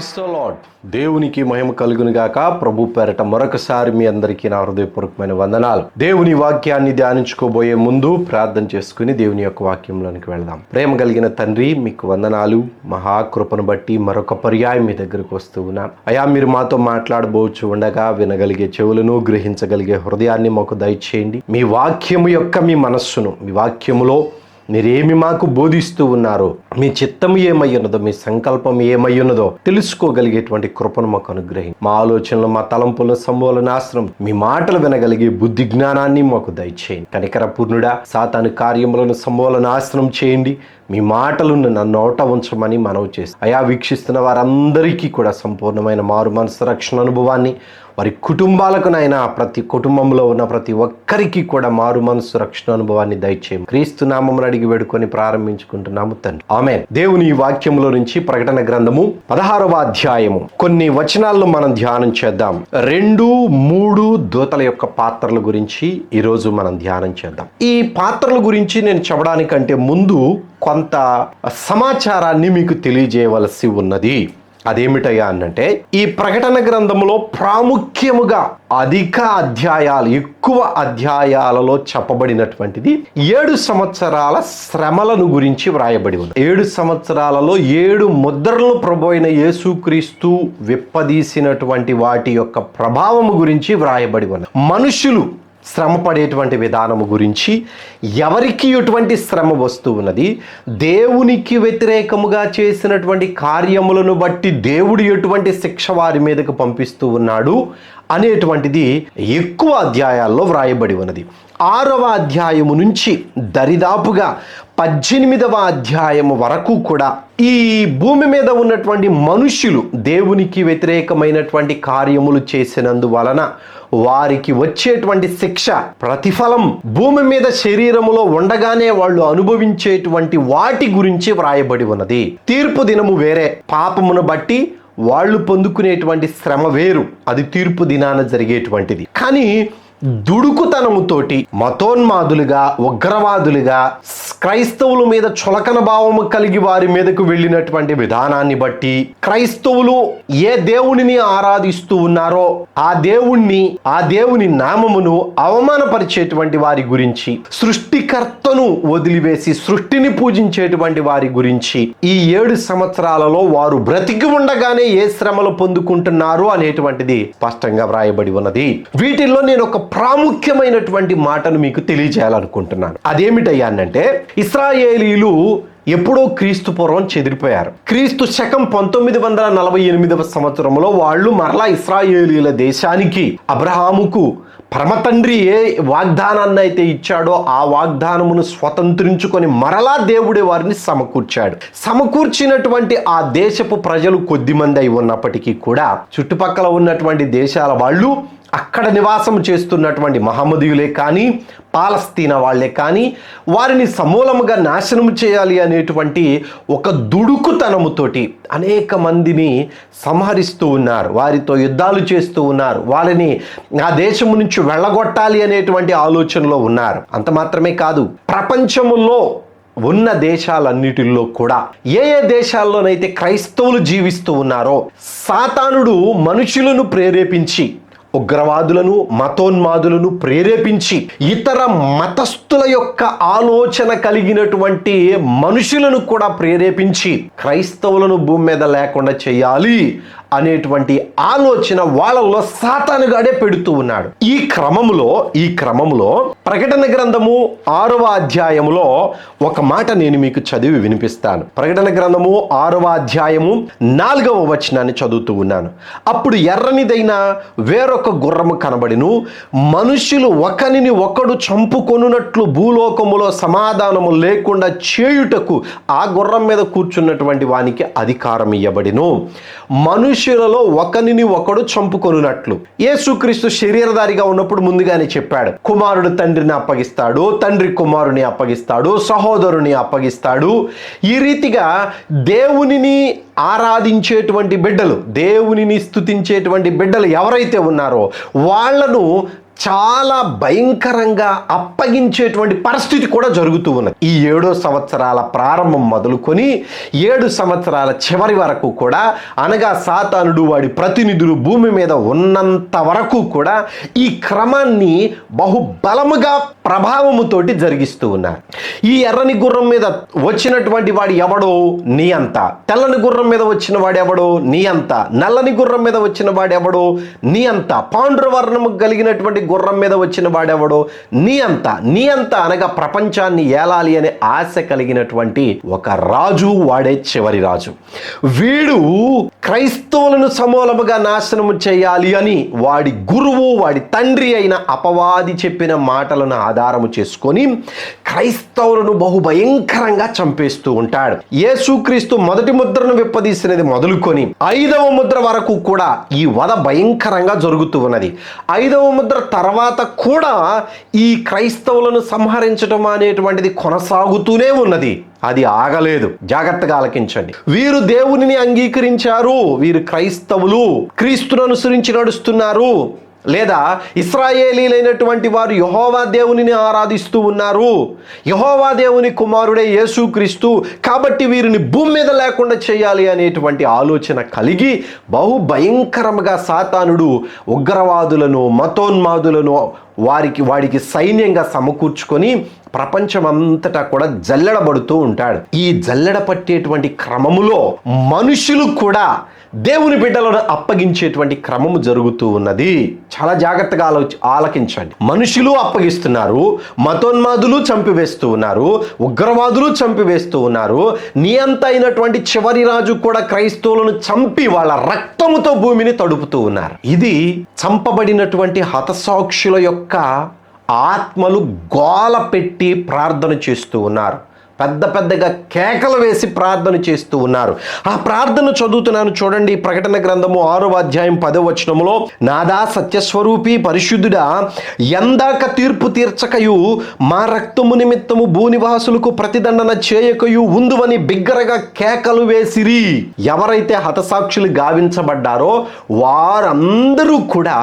Price lord దేవునికి మహిమ కలుగును గాక. ప్రభు పేరట మరొకసారి మీ అందరికీ నా హృదయపూర్వకమైన వందనాలు. దేవుని వాక్యాన్ని ధ్యానించుకోబోయే ముందు ప్రార్థన చేసుకుని దేవుని యొక్క వాక్యంలోనికి వెళ్దాం. ప్రేమ కలిగిన తండ్రి మీకు వందనాలు. మహాకృపను బట్టి మరొక పర్యాయం మీ దగ్గరకు వస్తూ ఉన్నాను అయా మీరు మాతో మాట్లాడబోచు ఉండగా వినగలిగే చెవులను గ్రహించగలిగే హృదయాన్ని మాకు దయచేయండి. మీ వాక్యము యొక్క మీ మనస్సును మీ వాక్యములో మీరేమి మాకు బోధిస్తూ ఉన్నారో మీ చిత్తం ఏమై ఉన్నదో మీ సంకల్పం ఏమై ఉన్నదో తెలుసుకోగలిగేటువంటి కృపను మాకు అనుగ్రహం మా ఆలోచనలు మా తలంపుల సమూల నాశనం మీ మాటలు వినగలిగే బుద్ధి జ్ఞానాన్ని మాకు దయచేయండి. కనికర పూర్ణుడా సాతాను కార్యములను సమూల నాశనం చేయండి. మీ మాటలను నన్ను నోట ఉంచమని మనవి చేసి అయా వీక్షిస్తున్న వారందరికీ కూడా సంపూర్ణమైన మారు మనసు రక్షణ అనుభవాన్ని వారి కుటుంబాలకునైనా ప్రతి కుటుంబంలో ఉన్న ప్రతి ఒక్కరికి కూడా మారు మనసు రక్షణ అనుభవాన్ని దయచేయం క్రీస్తు నామమును అడిగి వేడుకొని ప్రారంభించుకుంటున్నాము తండ్రి. ఆమె దేవుని ఈ వాక్యములో నుంచి ప్రకటన గ్రంథము పదహారవ అధ్యాయము. కొన్ని వచనాలను మనం ధ్యానం చేద్దాం. రెండు మూడు దూతల యొక్క పాత్రల గురించి ఈరోజు మనం ధ్యానం చేద్దాం. ఈ పాత్రల గురించి నేను చెప్పడానికంటే ముందు కొంత సమాచారాన్ని మీకు తెలియజేయవలసి ఉన్నది. అదేమిటయ్యా అనంటే ఈ ప్రకటన గ్రంథంలో ప్రాముఖ్యముగా అధిక అధ్యాయాలు ఎక్కువ అధ్యాయాలలో చెప్పబడినటువంటిది ఏడు సంవత్సరాల శ్రమలను గురించి వ్రాయబడి ఉంది. ఏడు సంవత్సరాలలో ఏడు ముద్రలను ప్రభోయిన యేసుక్రీస్తు విప్పదీసినటువంటి వాటి యొక్క ప్రభావము గురించి వ్రాయబడి ఉంది. మనుషులు శ్రమ పడేటువంటి విధానము గురించి ఎవరికి ఎటువంటి శ్రమ వస్తూ ఉన్నది దేవునికి వ్యతిరేకముగా చేసినటువంటి కార్యములను బట్టి దేవుడు ఎటువంటి శిక్ష వారి మీదకు పంపిస్తూ ఉన్నాడు అనేటువంటిది ఎక్కువ అధ్యాయాల్లో వ్రాయబడి ఉన్నది. ఆరవ అధ్యాయము నుంచి దరిదాపుగా పద్దెనిమిదవ అధ్యాయము వరకు కూడా ఈ భూమి మీద ఉన్నటువంటి మనుష్యులు దేవునికి వ్యతిరేకమైనటువంటి కార్యములు చేసినందువలన వారికి వచ్చేటువంటి శిక్ష ప్రతిఫలం భూమి మీద శరీరములో ఉండగానే వాళ్ళు అనుభవించేటువంటి వాటి గురించి వ్రాయబడి ఉన్నది. తీర్పు దినము వేరే. పాపమును బట్టి వాళ్ళు పొందుకునేటువంటి శ్రమ వేరు. అది తీర్పు దినాన జరిగేటువంటిది. కానీ దుడుకుతనముతోటి మతోన్మాదులుగా ఉగ్రవాదులుగా క్రైస్తవుల మీద చులకన భావము కలిగి వారి మీదకు వెళ్ళినటువంటి విధానాన్ని బట్టి క్రైస్తవులు ఏ దేవునిని ఆరాధిస్తూ ఉన్నారో ఆ దేవుణ్ణి ఆ దేవుని నామమును అవమానపరిచేటువంటి వారి గురించి సృష్టికర్తను వదిలివేసి సృష్టిని పూజించేటువంటి వారి గురించి ఈ ఏడు సంవత్సరాలలో వారు బ్రతికి ఉండగానే ఏ శ్రమలు పొందుకుంటున్నారు అనేటువంటిది స్పష్టంగా వ్రాయబడి ఉన్నది. వీటిల్లో నేను ఒక ప్రాముఖ్యమైనటువంటి మాటను మీకు తెలియజేయాలనుకుంటున్నాను. అదేమిటయ్యానంటే ఇస్రాయేలీలు ఎప్పుడో క్రీస్తు పూర్వం చెదిరిపోయారు. క్రీస్తు శకం పంతొమ్మిది వందల నలభై ఎనిమిదవ సంవత్సరంలో వాళ్ళు మరలా ఇస్రాయేలీల దేశానికి అబ్రహాముకు పరమతండ్రి ఏ వాగ్దానాన్ని అయితే ఇచ్చాడో ఆ వాగ్దానమును స్వతంత్రించుకొని మరలా దేవుడే వారిని సమకూర్చాడు. సమకూర్చినటువంటి ఆ దేశపు ప్రజలు కొద్దిమంది అయి ఉన్నప్పటికీ కూడా చుట్టుపక్కల ఉన్నటువంటి దేశాల వాళ్ళు అక్కడ నివాసం చేస్తున్నటువంటి మహమ్మదీయులే కానీ పాలస్తీనా వాళ్ళే కానీ వారిని సమూలముగా నాశనం చేయాలి అనేటువంటి ఒక దుడుకుతనముతోటి అనేక మందిని సంహరిస్తూ ఉన్నారు. వారితో యుద్ధాలు చేస్తూ ఉన్నారు. వారిని ఆ దేశము నుంచి వెళ్ళగొట్టాలి అనేటువంటి ఆలోచనలో ఉన్నారు. అంత మాత్రమే కాదు ప్రపంచములో ఉన్న దేశాలన్నిటిల్లో కూడా ఏ ఏ దేశాల్లోనైతే క్రైస్తవులు జీవిస్తూ ఉన్నారో సాతానుడు మనుషులను ప్రేరేపించి ఉగ్రవాదులను మతోన్మాదులను ప్రేరేపించి ఇతర మతస్థుల యొక్క ఆలోచన కలిగినటువంటి మనుషులను కూడా ప్రేరేపించి క్రైస్తవులను భూమి మీద లేకుండా చేయాలి. అనేటువంటి ఆలోచన వాళ్ళల్లో సాతానుగాడే పెడుతూ ఉన్నాడు. ఈ క్రమములో ఈ క్రమములో ప్రకటన గ్రంథము ఆరవ అధ్యాయములో ఒక మాట నేను మీకు చదివి వినిపిస్తాను. ప్రకటన గ్రంథము ఆరవ అధ్యాయము నాలుగవ వచనాన్ని చదువుతూ ఉన్నాను. అప్పుడు ఎర్రనిదైన వేరొక గుర్రము కనబడిను. మనుషులు ఒకరిని ఒకడు చంపుకొనున్నట్లు భూలోకములో సమాధానము లేకుండా చేయుటకు ఆ గుర్రం మీద కూర్చున్నటువంటి వానికి అధికారం ఇవ్వబడిను మనుషు మనుషులలో ఒకరిని ఒకడు చంపుకొనున్నట్లు. యేసుక్రీస్తు శరీరధారిగా ఉన్నప్పుడు ముందుగానే చెప్పాడు కుమారుడు తండ్రిని అప్పగిస్తాడు తండ్రి కుమారుని అప్పగిస్తాడు సహోదరుని అప్పగిస్తాడు. ఈ రీతిగా దేవునిని ఆరాధించేటువంటి బిడ్డలు దేవునిని స్తుతించేటువంటి బిడ్డలు ఎవరైతే ఉన్నారో వాళ్ళను చాలా భయంకరంగా అప్పగించేటువంటి పరిస్థితి కూడా జరుగుతూ ఉన్నది. ఈ ఏడో సంవత్సరాల ప్రారంభం మొదలుకొని ఏడు సంవత్సరాల చివరి వరకు కూడా అనగా సాతానుడు వాడి ప్రతినిధులు భూమి మీద ఉన్నంత వరకు కూడా ఈ క్రమాన్ని బహుబలముగా ప్రభావముతోటి జరిగిస్తూ ఉన్నారు. ఈ ఎర్రని గుర్రం మీద వచ్చినటువంటి వాడు ఎవడో? నీ అంత. తెల్లని గుర్రం మీద వచ్చిన వాడు ఎవడో? నీ అంత. నల్లని గుర్రం మీద వచ్చిన వాడు ఎవడో? నీ అంత. పాండ్రవర్ణము కలిగినటువంటి గుర్రం మీద వచ్చిన వాడెవడో నీ అంత. నీ అంత అనగా ప్రపంచాన్ని ఏలాలి అనే ఆశ కలిగినటువంటి ఒక రాజు వాడే చివరి రాజు. వీడు క్రైస్తవులను సమూలముగా నాశనము చేయాలి అని వాడి గురువు వాడి తండ్రి అయిన అపవాది చెప్పిన మాటలను ఆధారము చేసుకొని క్రైస్తవులను బహుభయంకరంగా చంపేస్తూ ఉంటాడు. యేసుక్రీస్తు మొదటి ముద్రను విప్పదీసినది మొదలుకొని ఐదవ ముద్ర వరకు కూడా ఈ వధ భయంకరంగా జరుగుతూ ఉన్నది. ఐదవ ముద్ర తర్వాత కూడా ఈ క్రైస్తవులను సంహరించడం అనేటువంటిది కొనసాగుతూనే ఉన్నది. అది ఆగలేదు. జాగ్రత్తగా ఆలకించండి. వీరు దేవునిని అంగీకరించారు. వీరు క్రైస్తవులు. క్రీస్తును అనుసరించి నడుస్తున్నారు. లేదా ఇస్రాయేలీలైనటువంటి వారు యహోవా దేవునిని ఆరాధిస్తూ ఉన్నారు. యహోవా దేవుని కుమారుడే యేసుక్రీస్తు కాబట్టి వీరిని భూమి మీద లేకుండా చేయాలి అనేటువంటి ఆలోచన కలిగి బహు భయంకరంగా సాతానుడు ఉగ్రవాదులను మతోన్మాదులను వారికి వాడికి సైన్యంగా సమకూర్చుకొని ప్రపంచమంతటా కూడా జల్లెడబడుతూ ఉంటాడు. ఈ జల్లెడ పట్టేటువంటి క్రమములో మనుషులు కూడా దేవుని బిడ్డలను అప్పగించేటువంటి క్రమము జరుగుతూ ఉన్నది. చాలా జాగ్రత్తగా ఆలోచి ఆలకించండి. మనుషులు అప్పగిస్తున్నారు మతోన్మాదులు చంపివేస్తూ ఉన్నారు ఉగ్రవాదులు చంపివేస్తూ ఉన్నారు. నియంత అయినటువంటి చివరి రాజు కూడా క్రైస్తవులను చంపి వాళ్ళ రక్తముతో భూమిని తడుపుతూ ఉన్నారు. ఇది చంపబడినటువంటి హతసాక్షుల యొక్క ఆత్మలు గోల పెట్టి ప్రార్థన చేస్తూ ఉన్నారు. పెద్ద పెద్దగా కేకలు వేసి ప్రార్థన చేస్తూ ఉన్నారు. ఆ ప్రార్థన చదువుతున్నాను చూడండి ప్రకటన గ్రంథము ఆరో అధ్యాయం పదో వచనములో నాదా సత్యస్వరూపి పరిశుద్ధుడా ఎందాక తీర్పు తీర్చకయు మా రక్తము నిమిత్తము భూనివాసులకు ప్రతిదండన చేయకయు ఉందువని బిగ్గరగా కేకలు వేసిరి. ఎవరైతే హతసాక్షులు గావించబడ్డారో వారందరూ కూడా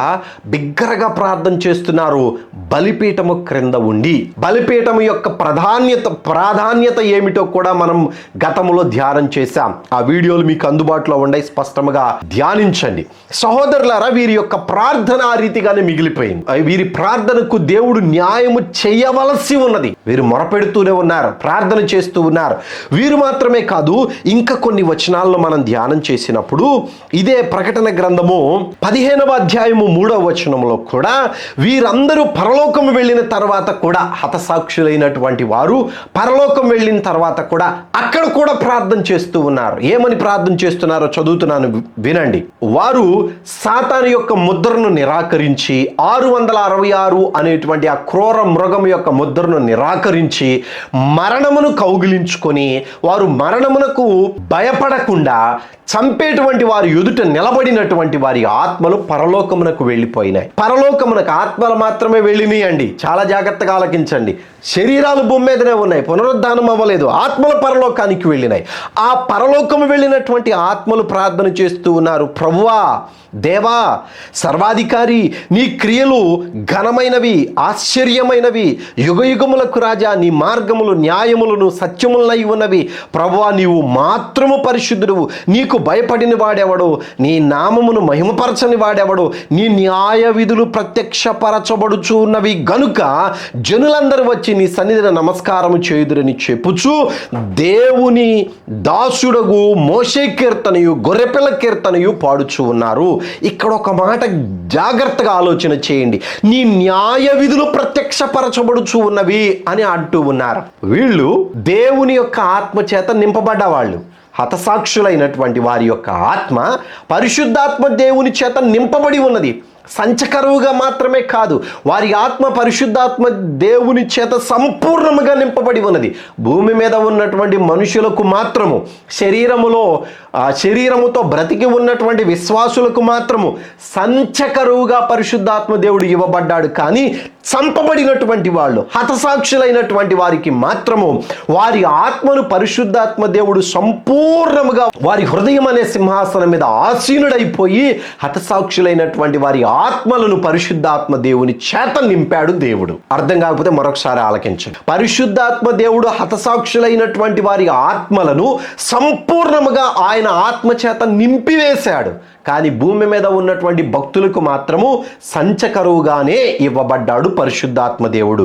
బిగ్గరగా ప్రార్థన చేస్తున్నారు. బలిపీఠము క్రింద ఉండి బలిపీఠము యొక్క ప్రాధాన్యత ప్రాధాన్యత ఏమిటో కూడా మనం గతంలో ధ్యానం చేశాం. ఆ వీడియోలు మీకు అందుబాటులో ఉండే స్పష్టంగా ధ్యానించండి. సహోదరులారా వీరి యొక్క ప్రార్థన ఆ రీతిగానే మిగిలిపోయింది. వీరి ప్రార్థనకు దేవుడు న్యాయము చేయవలసి ఉన్నది. వీరు మొరపెడుతూనే ఉన్నారు ప్రార్థన చేస్తూ ఉన్నారు. వీరు మాత్రమే కాదు ఇంకా కొన్ని వచనాలను మనం ధ్యానం చేసినప్పుడు ఇదే ప్రకటన గ్రంథము పదిహేనవ అధ్యాయము మూడవ వచనంలో కూడా వీరందరూ పరలోకం వెళ్ళిన తర్వాత కూడా హతసాక్షులైనటువంటి వారు పరలోకం వెళ్ళిన తర్వాత కూడా అక్కడ కూడా ప్రార్థన చేస్తూ ఉన్నారు. ఏమని ప్రార్థన చేస్తున్నారో చదువుతున్నాను వినండి. వారు సాతాను యొక్క ముద్రను నిరాకరించి ఆరు వందల అరవై ఆరు అనేటువంటి ఆ క్రూర మృగం యొక్క ముద్రను నిరాకరించి మరణమును కౌగిలించుకొని వారు మరణమునకు భయపడకుండా చంపేటువంటి వారి ఎదుట నిలబడినటువంటి వారి ఆత్మలు పరలోకమునకు వెళ్ళిపోయినాయి. పరలోకమునకు ఆత్మలు మాత్రమే వెళ్ళినాయండి. చాలా జాగ్రత్తగా ఆలకించండి. శరీరాలు భూమి మీదనే ఉన్నాయి. పునరుద్ధానం అవ్వలేదు. ఆత్మలు పరలోకానికి వెళ్ళినాయి. ఆ పరలోకము వెళ్ళినటువంటి ఆత్మలు ప్రార్థన చేస్తూ ఉన్నారు. ప్రభువా దేవా సర్వాధికారి నీ క్రియలు ఘనమైనవి ఆశ్చర్యమైనవి. యుగయుగములకు రాజా నీ మార్గములు న్యాయములను సత్యములనై ఉన్నవి. ప్రభువా నీవు మాత్రము పరిశుద్ధుడు నీకు భయపడిన వాడెవడు? నీ నామమును మహిమపరచని వాడెవడు? నీ న్యాయ విధులు ప్రత్యక్షపరచబడుచు ఉన్నవి. గనుక జనులందరూ వచ్చి నీ సన్నిధిని నమస్కారము చేయుదురని చెప్పుచు దేవుని దాసుడగు మోషే కీర్తనయు గొర్రెపిల్ల కీర్తనయు పాడుచు ఉన్నారు. ఇక్కడ ఒక మాట జాగ్రత్తగా ఆలోచన చేయండి. నీ న్యాయ విధులు ప్రత్యక్షపరచబడుచు ఉన్నవి అని అంటూ ఉన్నారు. వీళ్ళు దేవుని యొక్క ఆత్మ చేత నింపబడ్డ వాళ్ళు హతసాక్షులైనటువంటి వారి యొక్క ఆత్మ పరిశుద్ధాత్మ దేవుని చేత నింపబడి ఉన్నది. సంచకరువుగా మాత్రమే కాదు వారి ఆత్మ పరిశుద్ధాత్మ దేవుని చేత సంపూర్ణముగా నింపబడి ఉన్నది. భూమి మీద ఉన్నటువంటి మనుషులకు మాత్రము శరీరములో ఆ శరీరముతో బ్రతికి ఉన్నటువంటి విశ్వాసులకు మాత్రము సంచకరువుగా పరిశుద్ధాత్మ దేవుడు ఇవ్వబడ్డాడు. కానీ చంపబడినటువంటి వాళ్ళు హతసాక్షులైనటువంటి వారికి మాత్రము వారి ఆత్మను పరిశుద్ధాత్మ దేవుడు సంపూర్ణముగా వారి హృదయం అనే సింహాసనం మీద ఆసీనుడైపోయి హతసాక్షులైనటువంటి వారి ఆత్మలను పరిశుద్ధాత్మ దేవుని చేత నింపాడు దేవుడు. అర్థం కాకపోతే మరొకసారి ఆలకించండి. పరిశుద్ధాత్మ దేవుడు హతసాక్షులైనటువంటి వారి ఆత్మలను సంపూర్ణముగా ఆయన ఆత్మ చేత నింపివేశాడు. కానీ భూమి మీద ఉన్నటువంటి భక్తులకు మాత్రము సంచకరువుగానే ఇవ్వబడ్డాడు పరిశుద్ధాత్మ దేవుడు.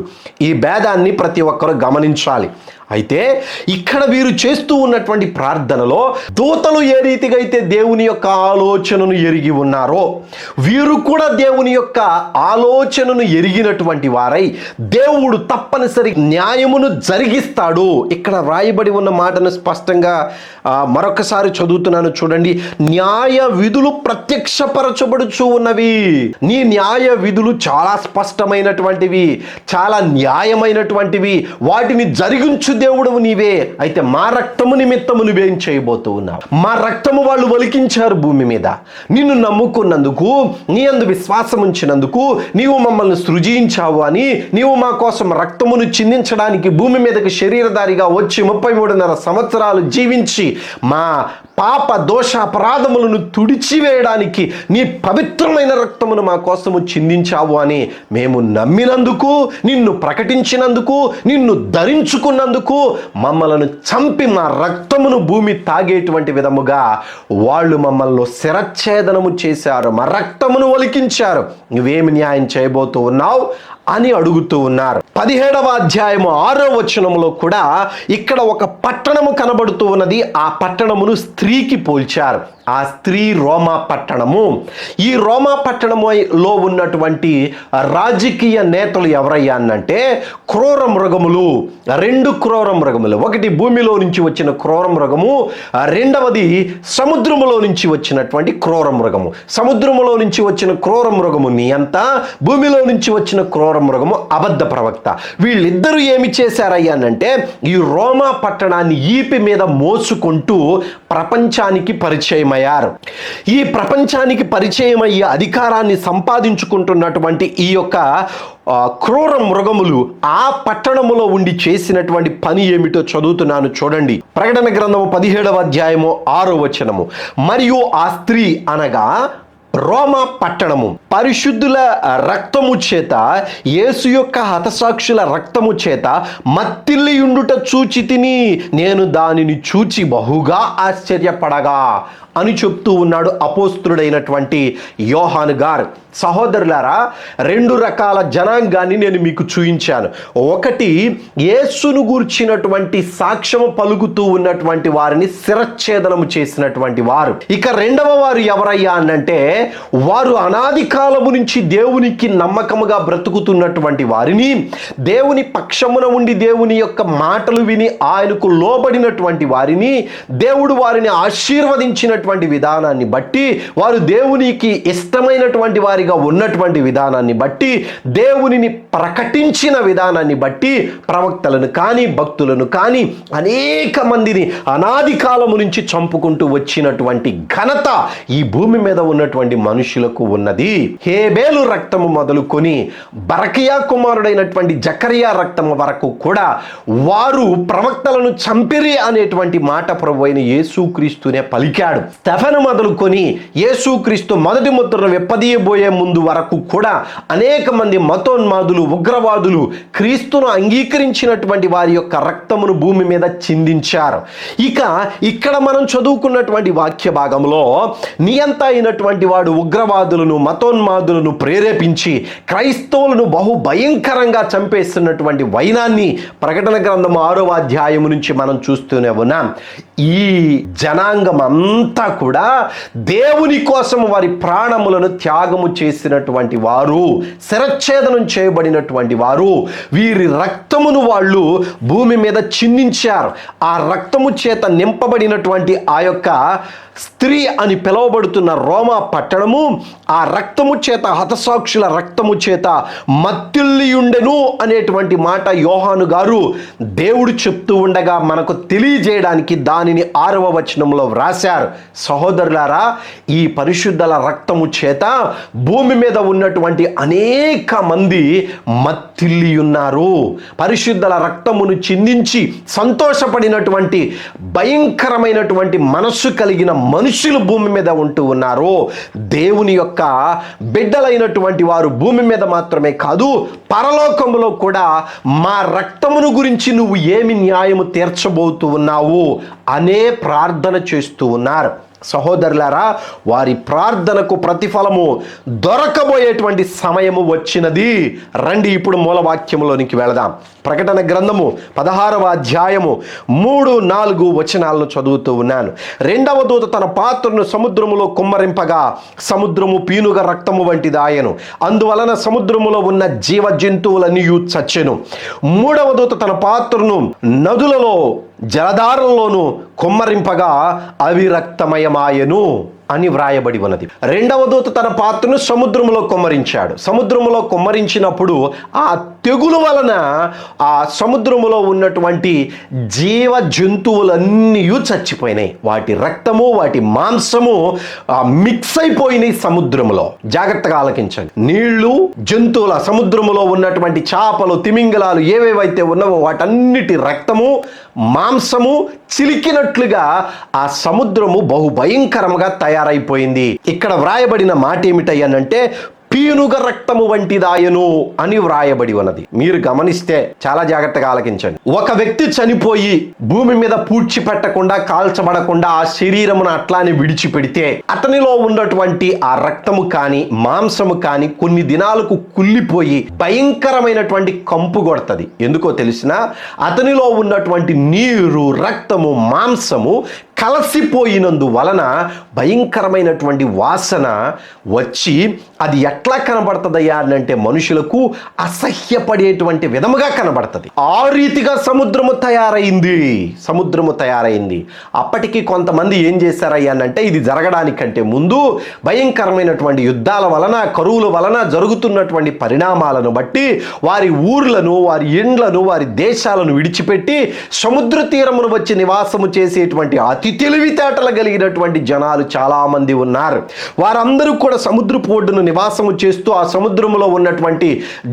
ఈ భేదాన్ని ప్రతి ఒక్కరూ గమనించాలి. అయితే ఇక్కడ వీరు చేస్తూ ఉన్నటువంటి ప్రార్థనలో దూతలు ఏ రీతిగా అయితే దేవుని యొక్క ఆలోచనను ఎరిగి ఉన్నారో వీరు కూడా దేవుని యొక్క ఆలోచనను ఎరిగినటువంటి వారై దేవుడు తప్పనిసరి న్యాయమును జరిగిస్తాడు. ఇక్కడ రాయబడి ఉన్న మాటను స్పష్టంగా మరొకసారి చదువుతున్నాను చూడండి. న్యాయ విధులు ప్రత్యక్షపరచబడుచు ఉన్నవి. నీ న్యాయ విధులు చాలా స్పష్టమైనటువంటివి చాలా న్యాయమైనటువంటివి. వాటిని జరిగించు దేవుడు నీవే. అయితే మా రక్తము నిమిత్తము నువ్వేం చేయబోతూ ఉన్నావు. మా రక్తము వాళ్ళు వలికించారు భూమి మీద. నిన్ను నమ్ముకున్నందుకు నీ అందు విశ్వాసం ఉంచినందుకు నీవు మమ్మల్ని సృజించావు అని నీవు మా కోసం రక్తమును చిందించడానికి భూమి మీదకి శరీరధారిగా వచ్చి ముప్పై మూడున్నర సంవత్సరాలు జీవించి మా పాప దోష అపరాధములను తుడిచివేయడానికి నీ పవిత్రమైన రక్తమును మా కోసము చిందించావు అని మేము నమ్మినందుకు నిన్ను ప్రకటించినందుకు నిన్ను ధరించుకున్నందుకు మమ్మలను చంపి మా రక్తమును భూమి తాగేటువంటి విధముగా వాళ్ళు మమ్మల్ని శిరచ్ఛేదనము చేశారు మా రక్తమును ఒలికించారు. నువ్వేమి న్యాయం చేయబోతూ ఉన్నావు? అని అడుగుతూ ఉన్నారు. పదిహేడవ అధ్యాయము ఆరో వచనములో కూడా ఇక్కడ ఒక పట్టణము కనబడుతూ ఉన్నది. ఆ పట్టణమును స్త్రీకి పోల్చారు. ఆ స్త్రీ రోమా పట్టణము. ఈ రోమా పట్టణములో ఉన్నటువంటి రాజకీయ నేతలు ఎవరయ్యా అనంటే క్రూర మృగములు. రెండు క్రూర మృగములు. ఒకటి భూమిలో నుంచి వచ్చిన క్రూర మృగము. రెండవది సముద్రములో నుంచి వచ్చినటువంటి క్రూర మృగము. సముద్రములో నుంచి వచ్చిన క్రూర మృగము నీ అంతా? భూమిలో నుంచి వచ్చిన క్రూర మృగము అబద్ధ ప్రవక్త. వీళ్ళిద్దరూ ఏమి చేశారయ్యానంటే ఈ రోమా పట్టణాన్ని ఈపి మీద మోసుకుంటూ ప్రపంచానికి పరిచయమయ్యారు. ఈ ప్రపంచానికి పరిచయం అయ్యే అధికారాన్ని సంపాదించుకుంటున్నటువంటి ఈ యొక్క క్రూర మృగములు ఆ పట్టణములో ఉండి చేసినటువంటి పని ఏమిటో చదువుతున్నాను చూడండి. ప్రకటన గ్రంథము పదిహేడవ అధ్యాయము ఆరో వచనము. మరియు ఆ స్త్రీ అనగా రోమా పట్టణము. పరిశుద్ధుల రక్తము చేత యేసు యొక్క హతసాక్షుల రక్తము చేత మత్తిల్లియుండుట చూచి తిని నేను దానిని చూచి బహుగా ఆశ్చర్యపడగా అని చెప్తూ ఉన్నాడు అపోస్తుడైనటువంటి యోహాన్ గారు. సహోదరులారా రెండు రకాల జనాంగాన్ని నేను మీకు చూయించాను. ఒకటి యేసును గూర్చినటువంటి సాక్ష్యము పలుకుతూ ఉన్నటువంటి వారిని శిరచ్ఛేదనము చేసినటువంటి వారు. ఇక రెండవ వారు ఎవరయ్యా అనంటే వారు అనాది కాలము నుంచి దేవునికి నమ్మకముగా బ్రతుకుతున్నటువంటి వారిని దేవుని పక్షమున ఉండి దేవుని యొక్క మాటలు విని ఆయనకు లోబడినటువంటి వారిని దేవుడు వారిని ఆశీర్వదించినటువంటి విధానాన్ని బట్టి వారు దేవునికి ఇష్టమైనటువంటి వారిగా ఉన్నటువంటి విధానాన్ని బట్టి దేవునిని ప్రకటించిన విధానాన్ని బట్టి ప్రవక్తలను కానీ భక్తులను కానీ అనేక మందిని అనాది కాలము నుంచి చంపుకుంటూ వచ్చినటువంటి ఘనత ఈ భూమి మీద ఉన్నటువంటి మనుషులకు ఉన్నది. హేబేలు రక్తము మొదలుకొని బరకియా కుమారుడైనటువంటి జకరియా రక్తము వరకు కూడా వారు ప్రవక్తలను చంపిరి అనేటువంటి మాట ప్రభు అయిన యేసుక్రీస్తునే పలికాడు. స్టెఫెను మొదలుకొని యేసుక్రీస్తు మొదటి ముద్రను విప్పదీయబోయే ముందు వరకు కూడా అనేక మంది మతోన్మాదులు ఉగ్రవాదులు క్రీస్తును అంగీకరించినటువంటి వారి యొక్క రక్తమును భూమి మీద చిందించారు. ఇక ఇక్కడ మనం చదువుకున్నటువంటి వాక్య భాగంలో నియంత అయినటువంటి వాడు ఉగ్రవాదులను మతోన్మాదులను ప్రేరేపించి క్రైస్తవులను బహు భయంకరంగా చంపేస్తున్నటువంటి వైనాన్ని ప్రకటన గ్రంథం ఆరో అధ్యాయం నుంచి మనం చూస్తూనే ఉన్నాం. ఈ జనాంగం అంతా కూడా దేవుని కోసం వారి ప్రాణములను త్యాగము చేసినటువంటి వారు శిరచ్ఛేదనం చేయబడినటువంటి వారు వీరి రక్తమును వాళ్ళు భూమి మీద చిందించారు. ఆ రక్తము చేత నింపబడినటువంటి ఆ యొక్క స్త్రీ అని పిలువబడుతున్న రోమా పట్టణము ఆ రక్తము చేత హతసాక్షుల రక్తము చేత మత్తిల్లియుండెను అనేటువంటి మాట యోహాను గారు దేవుడు చెప్తూ ఉండగా మనకు తెలియజేయడానికి దాని దానిని ఆరవ వచనంలో వ్రాశారు. సహోదరులారా ఈ పరిశుద్ధల రక్తము చేత భూమి మీద ఉన్నటువంటి అనేక మంది మత్తిల్లి ఉన్నారు పరిశుద్ధల రక్తమును చిందించి సంతోషపడినటువంటి భయంకరమైనటువంటి మనస్సు కలిగిన మనుషులు భూమి మీద ఉంటూ ఉన్నారు. దేవుని యొక్క బిడ్డలైనటువంటి వారు భూమి మీద మాత్రమే కాదు పరలోకములో కూడా మా రక్తమును గురించి నువ్వు ఏమి న్యాయము తీర్చబోతూ ఉన్నావు? అనే ప్రార్థన చేస్తూ ఉన్నారు. సహోదరులారా వారి ప్రార్థనకు ప్రతిఫలము దొరకబోయేటువంటి సమయము వచ్చినది. రండి ఇప్పుడు మూలవాక్యములోనికి వెళదాం. ప్రకటన గ్రంథము పదహారవ అధ్యాయము మూడు నాలుగు వచనాలను చదువుతూ ఉన్నాను. రెండవ దూత తన పాత్రను సముద్రములో కుమ్మరింపగా సముద్రము పీనుగ రక్తము వంటిది ఆయను అందువలన సముద్రములో ఉన్న జీవ జంతువులన్నీ చచ్చెను. మూడవ దూత తన పాత్రను నదులలో జలధారంలోను కుమ్మరింపగా అవిరక్తమయమాయను. అని వ్రాయబడి ఉన్నది. రెండవ దూత తన పాత్రను సముద్రంలో కుమ్మరించాడు. సముద్రంలో కుమ్మరించినప్పుడు ఆ తెగులు వలన ఆ సముద్రములో ఉన్నటువంటి జీవ జంతువులన్నీ చచ్చిపోయినాయి. వాటి రక్తము వాటి మాంసము మిక్స్ అయిపోయినాయి సముద్రములో. జాగ్రత్తగా ఆలకించండి. నీళ్ళు జంతువుల సముద్రములో ఉన్నటువంటి చేపలు తిమింగలాలు ఏవేవైతే ఉన్నావో వాటన్నిటి రక్తము మాంసము చిలికినట్లుగా ఆ సముద్రము బహు భయంకరంగా తయారైపోయింది. ఇక్కడ వ్రాయబడిన మాట ఏమిటయ్యానంటే పీనుగ రక్తము వంటిదాయను అని వ్రాయబడి ఉన్నది. మీరు గమనిస్తే చాలా జాగ్రత్తగా ఆలకించండి. ఒక వ్యక్తి చనిపోయి భూమి మీద పూడ్చిపెట్టకుండా కాల్చబడకుండా ఆ శరీరమును అట్లానే విడిచిపెడితే అతనిలో ఉన్నటువంటి ఆ రక్తము కానీ మాంసము కానీ కొన్ని దినాలకు కుళ్ళిపోయి భయంకరమైనటువంటి కంపు కొడుతుంది. ఎందుకో తెలిసిన అతనిలో ఉన్నటువంటి నీరు రక్తము మాంసము కలసిపోయినందు వలన భయంకరమైనటువంటి వాసన వచ్చి అది ఎట్లా కనబడుతుందయ్యా అని అంటే మనుషులకు అసహ్యపడేటువంటి విధముగా కనబడుతుంది. ఆ రీతిగా సముద్రము తయారైంది. సముద్రము తయారైంది. అప్పటికి కొంతమంది ఏం చేశారయ్యా అని అంటే ఇది జరగడానికంటే ముందు భయంకరమైనటువంటి యుద్ధాల వలన కరువుల వలన జరుగుతున్నటువంటి పరిణామాలను బట్టి వారి ఊర్లను వారి ఇండ్లను వారి దేశాలను విడిచిపెట్టి సముద్ర తీరమును వచ్చి నివాసము చేసేటువంటి అతి తెలివితేటలు కలిగినటువంటి జనాలు చాలామంది ఉన్నారు. వారందరూ కూడా సముద్రపు ఒడ్డును నివాసము చేస్తూ ఆ సముద్రంలో ఉన్నటువంటి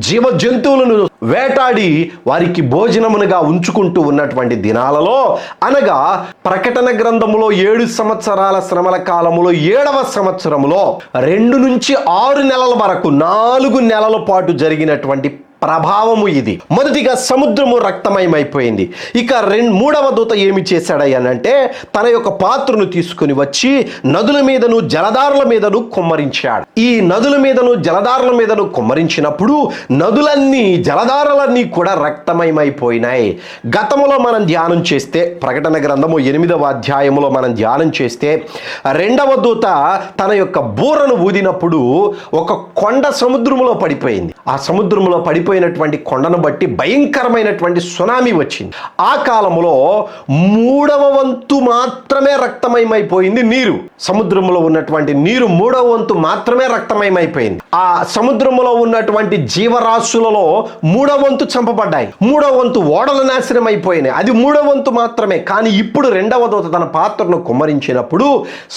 జీవ జంతువులను వేటాడి వారికి భోజనమునుగా ఉంచుకుంటూ ఉన్నటువంటి దినాలలో అనగా ప్రకటన గ్రంథములో ఏడు సంవత్సరాల శ్రమల కాలములో ఏడవ సంవత్సరములో రెండు నుంచి ఆరు నెలల వరకు నాలుగు నెలల పాటు జరిగినటువంటి ప్రభావము ఇది. మొదటిగా సముద్రము రక్తమయమైపోయింది. ఇక రెండు మూడవ దూత ఏమి చేశాడయ్యానంటే తన యొక్క పాత్రను తీసుకుని వచ్చి నదుల మీదను జలధారుల మీదను కుమ్మరించాడు. ఈ నదుల మీదను జలధారుల మీదను కుమ్మరించినప్పుడు నదులన్నీ జలధారలన్నీ కూడా రక్తమయమైపోయినాయి. గతములో మనం ధ్యానం చేస్తే ప్రకటన గ్రంథము ఎనిమిదవ అధ్యాయములో మనం ధ్యానం చేస్తే రెండవ దూత తన యొక్క బూరను ఊదినప్పుడు ఒక కొండ సముద్రములో పడిపోయింది. ఆ సముద్రములో పడిపోయినటువంటి కొండను బట్టి భయంకరమైనటువంటి సునామీ వచ్చింది. ఆ కాలంలో మూడవ వంతు మాత్రమే రక్తమయమైపోయింది నీరు. సముద్రంలో ఉన్నటువంటి నీరు మూడవ వంతు మాత్రమే రక్తమయమైపోయింది. ఆ సముద్రంలో ఉన్నటువంటి జీవరాశులలో మూడవ వంతు చంపబడ్డాయి. మూడవ వంతు ఓడలు నాశనం అయిపోయినాయి అది మూడవ వంతు మాత్రమే. కానీ ఇప్పుడు రెండవ దూత తన పాత్రను కుమ్మరించినప్పుడు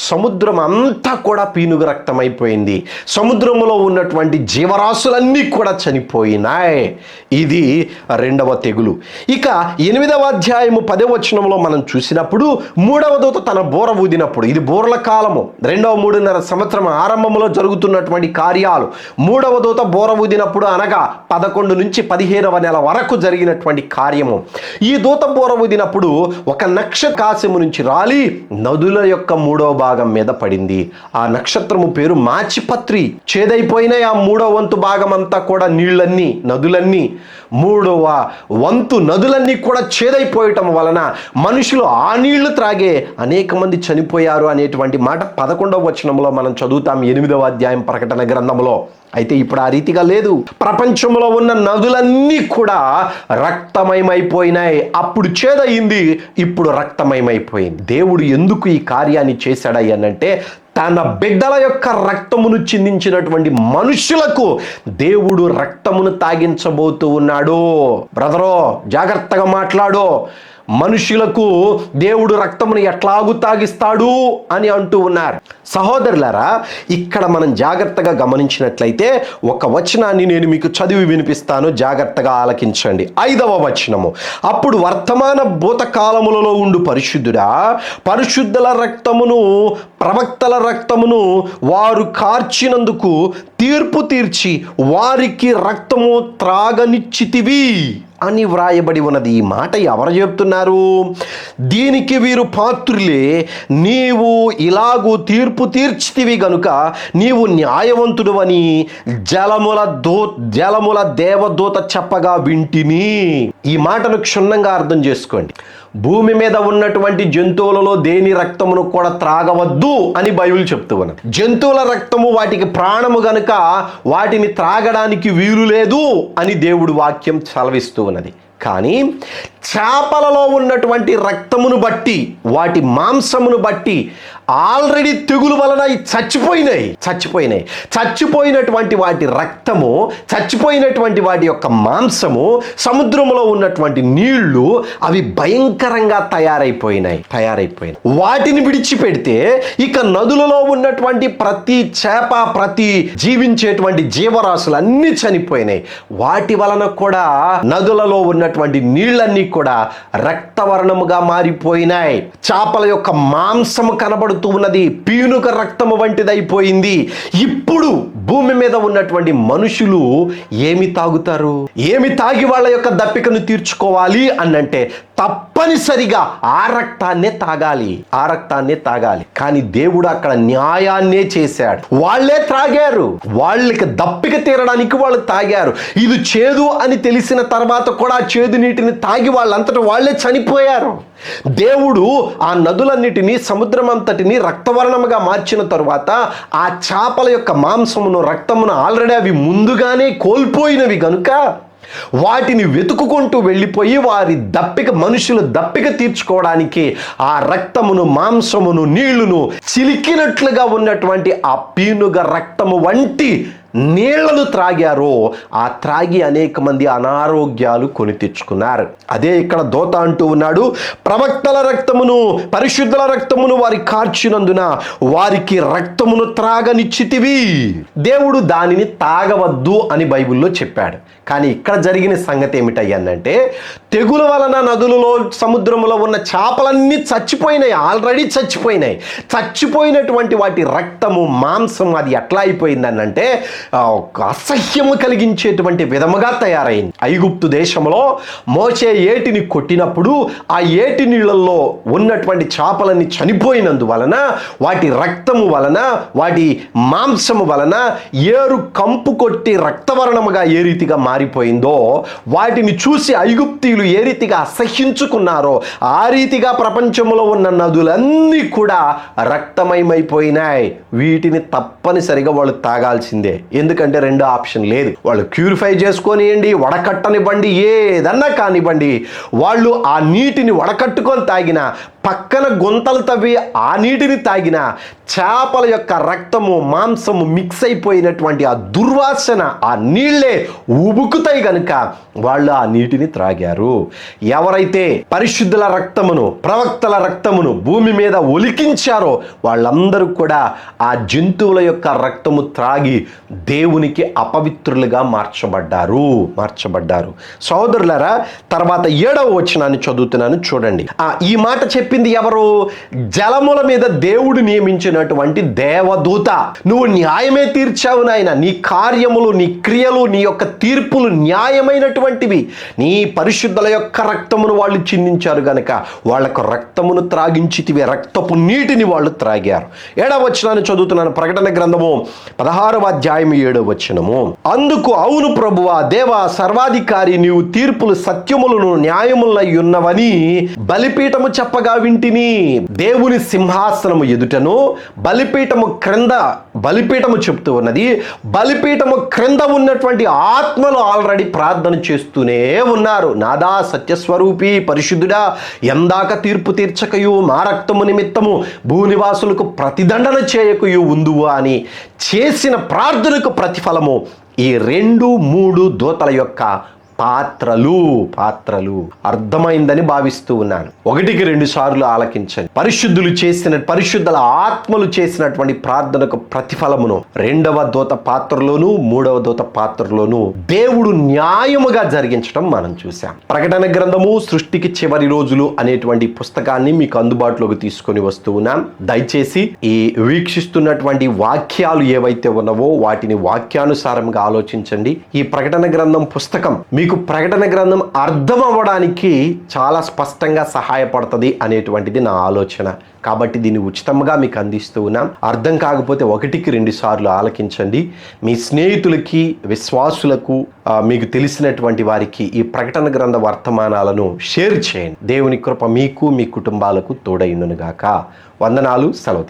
సముద్రం అంతా కూడా పీనుగు రక్తమైపోయింది. సముద్రంలో ఉన్నటువంటి జీవరాశులన్నీ కూడా చనిపోయినాయి. ఇది రెండవ తెగులు. ఇక ఎనిమిదవ అధ్యాయము పదవచనంలో మనం చూసినప్పుడు మూడవ దూత తన బోర ఊదినప్పుడు ఇది బోర్ల కాలము రెండవ మూడున్నర సంవత్సరం ఆరంభంలో జరుగుతున్నటువంటి కార్యాలు. మూడవ దూత బోర ఊదినప్పుడు అనగా పదకొండు నుంచి పదిహేనవ నెల వరకు జరిగినటువంటి కార్యము. ఈ దూత బోర ఊదినప్పుడు ఒక నక్షకాశము నుంచి రాలి నదుల యొక్క మూడవ భాగం మీద పడింది. ఆ నక్షత్రము పేరు మాచిపత్రి. చేదైపోయిన ఆ మూడవ వంతు భాగం అంతా కూడా నీళ్ళన్నీ నదులన్నీ మూడవ వంతు నదులన్నీ కూడా చేదైపోయటం వలన మనుషులు ఆ నీళ్ళు త్రాగే అనేక మంది చనిపోయారు అనేటువంటి మాట పదకొండవ వచనంలో మనం చదువుతాం ఎనిమిదవ అధ్యాయం ప్రకటన గ్రంథంలో. అయితే ఇప్పుడు ఆ రీతిగా లేదు. ప్రపంచంలో ఉన్న నదులన్నీ కూడా రక్తమయమైపోయినాయి. అప్పుడు చేదయింది ఇప్పుడు రక్తమయమైపోయింది. దేవుడు ఎందుకు ఈ కార్యాన్ని చేశాడయ్యానంటే తన బిడ్డల యొక్క రక్తమును చిందించినటువంటి మనుషులకు దేవుడు రక్తమును తాగించబోతూ ఉన్నాడు. బ్రదరో జాగ్రత్తగా మాట్లాడో. మనుషులకు దేవుడు రక్తమును ఎట్లాగు తాగిస్తాడు అని అంటూ ఉన్నారు. సహోదరులారా ఇక్కడ మనం జాగ్రత్తగా గమనించినట్లయితే ఒక వచనాన్ని నేను మీకు చదివి వినిపిస్తాను. జాగ్రత్తగా ఆలకించండి. ఐదవ వచనము. అప్పుడు వర్తమాన భూతకాలములలో ఉండు పరిశుద్ధుడా పరిశుద్ధుల రక్తమును ప్రవక్తల రక్తమును వారు కార్చినందుకు తీర్పు తీర్చి వారికి రక్తము త్రాగనిచ్చితివి. అని వ్రాయబడి ఉన్నది. ఈ మాట ఎవరు చెప్తున్నారు? దీనికి వీరు పాత్రులే. నీవు ఇలాగూ తీర్పు తీర్చితివి గనుక నీవు న్యాయవంతుడు అని జలముల దో జలముల దేవదూత చెప్పగా వింటిని ఈ మాటను క్షుణ్ణంగా అర్థం చేసుకోండి. భూమి మీద ఉన్నటువంటి జంతువులలో దేని రక్తమును కూడా త్రాగవద్దు అని బైబిల్ చెప్తూ ఉన్నది. జంతువుల రక్తము వాటికి ప్రాణము గనుక వాటిని త్రాగడానికి వీలు లేదు అని దేవుడు వాక్యం సెలవిస్తూ ఉన్నది. కానీ చేపలలో ఉన్నటువంటి రక్తమును బట్టి వాటి మాంసమును బట్టి ఆల్రెడీ తెగులు వలన చచ్చిపోయినాయి చచ్చిపోయినాయి. చచ్చిపోయినటువంటి వాటి రక్తము చచ్చిపోయినటువంటి వాటి యొక్క మాంసము సముద్రంలో ఉన్నటువంటి నీళ్ళు అవి భయంకరంగా తయారైపోయినాయి తయారైపోయినాయి. వాటిని విడిచిపెడితే ఇక నదులలో ఉన్నటువంటి ప్రతి చేప ప్రతి జీవించేటువంటి జీవరాశులు అన్నీ చనిపోయినాయి. వాటి వలన కూడా నదులలో ఉన్నటువంటి నీళ్ళన్నీ కూడా రక్తవర్ణముగా మారిపోయినాయి. చేపల యొక్క మాంసము కనబడుతూ ఉన్నది. పీనుక రక్తము వంటిదైపోయింది. ఇప్పుడు భూమి మీద ఉన్నటువంటి మనుషులు ఏమి తాగుతారు? ఏమి తాగి వాళ్ళ యొక్క దప్పికను తీర్చుకోవాలి అన్నంటే తప్పనిసరిగా ఆ రక్తాన్నే తాగాలి. ఆ రక్తాన్నే తాగాలి. కానీ దేవుడు అక్కడ న్యాయాన్నే చేశాడు. వాళ్ళే త్రాగారు. వాళ్ళకి దప్పిక తీరడానికి వాళ్ళు తాగారు. ఇది చేదు అని తెలిసిన తర్వాత కూడా చే చేదు నీటిని తాగి వాళ్ళంతటి వాళ్ళే చనిపోయారు. దేవుడు ఆ నదులన్నిటినీ సముద్రం అంతటిని రక్తవర్ణముగా మార్చిన తరువాత ఆ చేపల యొక్క మాంసమును రక్తమును ఆల్రెడీ అవి ముందుగానే కోల్పోయినవి గనుక వాటిని వెతుకుకుంటూ వెళ్ళిపోయి వారి దప్పిక మనుషులు దప్పిక తీర్చుకోవడానికి ఆ రక్తమును మాంసమును నీళ్ళును చిలికినట్లుగా ఉన్నటువంటి ఆ పీనుగ రక్తము వంటి నీళ్ళను త్రాగారో ఆ త్రాగి అనేక మంది అనారోగ్యాలు కొని తెచ్చుకున్నారు. అదే ఇక్కడ దోత అంటూ ఉన్నాడు ప్రవక్తల రక్తమును పరిశుద్ధుల రక్తమును వారి కార్చినందున వారికి రక్తమును త్రాగనిచ్చితివి. దేవుడు దానిని తాగవద్దు అని బైబిల్లో చెప్పాడు. కానీ ఇక్కడ జరిగిన సంగతి ఏమిటయ్యానంటే తెగుల వలన నదులలో సముద్రంలో ఉన్న చేపలన్నీ చచ్చిపోయినాయి ఆల్రెడీ చచ్చిపోయినాయి. చచ్చిపోయినటువంటి వాటి రక్తము మాంసం అది ఎట్లా అయిపోయిందనంటే ఒక అసహ్యము కలిగించేటువంటి విధముగా తయారైంది. ఐగుప్తు దేశంలో మోచే ఏటిని కొట్టినప్పుడు ఆ ఏటి నీళ్ళల్లో ఉన్నటువంటి చేపలన్నీ చనిపోయినందువలన వాటి రక్తము వలన వాటి మాంసము వలన ఏరు కంపు కొట్టి రక్తవర్ణముగా ఏ రీతిగా మారిపోయిందో వాటిని చూసి ఐగుప్తీయులు ఏ రీతిగా అసహ్యించుకున్నారో ఆ రీతిగా ప్రపంచంలో ఉన్న నదులన్నీ కూడా రక్తమయమైపోయినాయి. వీటిని తప్పనిసరిగా వాళ్ళు తాగాల్సిందే. ఎందుకంటే రెండో ఆప్షన్ లేదు. వాళ్ళు క్యూరిఫై చేసుకొనియండి వడకట్టనివ్వండి ఏదన్నా కానివ్వండి. వాళ్ళు ఆ నీటిని వడకట్టుకొని తాగిన పక్కన గుంతలు తవ్వి ఆ నీటిని తాగిన చేపల యొక్క రక్తము మాంసము మిక్స్ అయిపోయినటువంటి ఆ దుర్వాసన ఆ నీళ్ళే ఉబుకుతాయి గనుక వాళ్ళు ఆ నీటిని త్రాగారు. ఎవరైతే పరిశుద్ధుల రక్తమును ప్రవక్తల రక్తమును భూమి మీద ఒలికించారో వాళ్ళందరూ కూడా ఆ జంతువుల యొక్క రక్తము త్రాగి దేవునికి అపవిత్రులుగా మార్చబడ్డారు మార్చబడ్డారు. సోదరులరా తర్వాత ఏడవ వచనాన్ని చదువుతున్నాను చూడండి. ఆ ఈ మాట చెప్పి చెప్పింది ఎవరు? జలముల మీద దేవుడు నియమించినటువంటి దేవదూత. నువ్వు న్యాయమే తీర్చావు నాయన. నీ కార్యములు నీ క్రియలు నీ యొక్క తీర్పులు న్యాయమైనటువంటివి. నీ పరిశుద్ధుల యొక్క రక్తమును వాళ్ళు చిందించారు గనక వాళ్ళకు రక్తమును త్రాగించితివి రక్తపు నీటిని వాళ్ళు త్రాగారు. ఏడవ వచనాన్ని చదువుతున్నాను ప్రకటన గ్రంథము పదహారవ అధ్యాయం ఏడవ వచనము. అందుకు అవును ప్రభువా దేవా సర్వాధికారి నీవు తీర్పులు సత్యములను న్యాయములై ఉన్నవని బలిపీఠము చెప్పగా వింటిని. దేవుని సింహాసనము ఎదుటను బలిపీఠము క్రింద బలిపీఠము చెప్తూ ఉన్నది. బలిపీఠము క్రింద ఉన్నటువంటి ఆత్మలు ఆల్రెడీ ప్రార్థన చేస్తూనే ఉన్నారు. నాదా సత్యస్వరూపి పరిశుద్ధుడా ఎందాక తీర్పు తీర్చకయు మా రక్తము నిమిత్తము భూనివాసులకు ప్రతిదండన చేయకయు ఉందువు అని చేసిన ప్రార్థనకు ప్రతిఫలము ఈ రెండు మూడు దూతల యొక్క పాత్రలు పాత్రలు అర్థమైందని భావిస్తూ ఉన్నాను. ఒకటికి రెండు సార్లు ఆలకించండి. పరిశుద్ధులు చేసిన పరిశుద్ధుల ఆత్మలు చేసినటువంటి ప్రార్థనకు ప్రతిఫలమును. రెండవ దూత పాత్రలోను మూడవ దూత పాత్రలోను దేవుడు న్యాయముగా జరిగించడం మనం చూసాం ప్రకటన గ్రంథము సృష్టికి చివరి రోజులు అనేటువంటి పుస్తకాన్ని మీకు అందుబాటులోకి తీసుకొని వస్తూ ఉన్నాం. దయచేసి ఈ వీక్షిస్తున్నటువంటి వాక్యాలు ఏవైతే ఉన్నావో వాటిని వాక్యానుసారంగా ఆలోచించండి. ఈ ప్రకటన గ్రంథం పుస్తకం మీకు మీకు ప్రకటన గ్రంథం అర్థం అవ్వడానికి చాలా స్పష్టంగా సహాయపడుతుంది అనేటువంటిది నా ఆలోచన. కాబట్టి దీన్ని ఉచితంగా మీకు అందిస్తూ ఉన్నాం. అర్థం కాకపోతే ఒకటికి రెండు సార్లు ఆలకించండి. మీ స్నేహితులకి విశ్వాసులకు మీకు తెలిసినటువంటి వారికి ఈ ప్రకటన గ్రంథ వర్తమానాలను షేర్ చేయండి. దేవుని కృప మీకు మీ కుటుంబాలకు తోడైండును గాక వందనాలు సెలవు